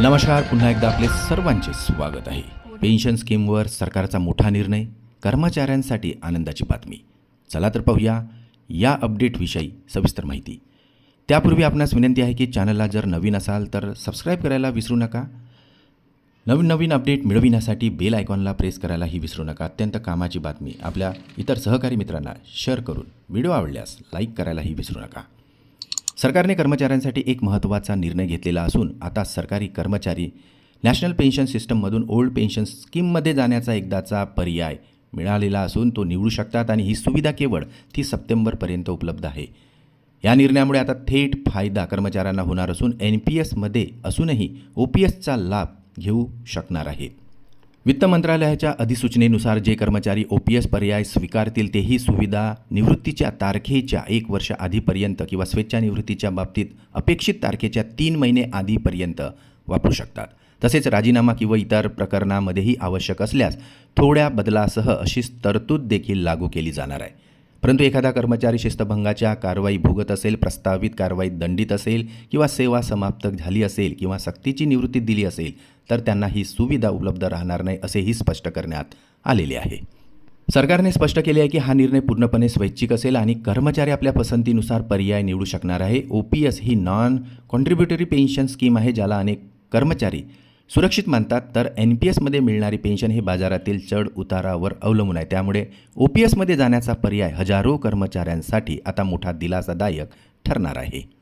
नमस्कार पुन्हा एकदा आपले सर्वांचे स्वागत आहे. पेन्शन स्कीमवर सरकारचा मोठा निर्णय कर्मचाऱ्यांसाठी आनंदाची बातमी. चला तर पाहूया या अपडेटविषयी सविस्तर माहिती. त्यापूर्वी आपणास विनंती आहे की चॅनलला जर नवीन असाल तर सबस्क्राईब करायला विसरू नका. नवीन नवीन अपडेट मिळविण्यासाठी बेल आयकॉनला प्रेस करायलाही विसरू नका. अत्यंत कामाची बातमी आपल्या इतर सहकारी मित्रांना शेअर करून व्हिडिओ आवडल्यास लाईक करायलाही विसरू नका. सरकारने कर्मचाऱ्यांसाठी एक महत्त्वाचा निर्णय घेतलेला असून आता सरकारी कर्मचारी नॅशनल पेन्शन सिस्टममधून ओल्ड पेन्शन स्कीममध्ये जाण्याचा एकदाचा पर्याय मिळालेला असून तो निवडू शकतात आणि ही सुविधा केवळ तीस सप्टेंबरपर्यंत उपलब्ध आहे. या निर्णयामुळे आता थेट फायदा कर्मचाऱ्यांना होणार असून एन पी एसमध्ये असूनही ओ पी एसचा लाभ घेऊ शकणार आहेत. वित्त मंत्रालयाच्या अधिसूचनेनुसार जे कर्मचारी ओ पी एस पर्याय स्वीकारतील तेही सुविधा निवृत्तीच्या तारखेच्या एक वर्ष आधीपर्यंत किंवा स्वेच्छानिवृत्तीच्या बाबतीत अपेक्षित तारखेच्या तीन महिने आधीपर्यंत वापरू शकतात. तसेच राजीनामा किंवा इतर प्रकरणामध्येही आवश्यक असल्यास थोड्या बदलासह अशीच तरतूद देखील लागू केली जाणार आहे. परंतु एखादा कर्मचारी शिस्तभंगाच्या कारवाई भोगत असेल प्रस्तावित कारवाईत दंडित असेल किंवा सेवा समाप्त झाली असेल किंवा सक्तीची निवृत्ती दिली असेल तर त्यांना ही सुविधा उपलब्ध राहणार नाही असेही स्पष्ट करण्यात आलेले आहे. सरकारने स्पष्ट केले आहे की हा निर्णय पूर्णपणे स्वैच्छिक असेल आणि कर्मचारी आपल्या पसंतीनुसार पर्याय निवडू शकणार आहे. ओ पी एस ही नॉन कॉन्ट्रीब्युटरी पेन्शन स्कीम आहे ज्याला अनेक कर्मचारी सुरक्षित मानतात तर एन पी एसमध्ये मिळणारी पेन्शन हे बाजारातील चढ उतारावर अवलंबून आहे. त्यामुळे ओ पी एसमध्ये जाण्याचा पर्याय हजारो कर्मचाऱ्यांसाठी आता मोठा दिलासादायक ठरणार आहे.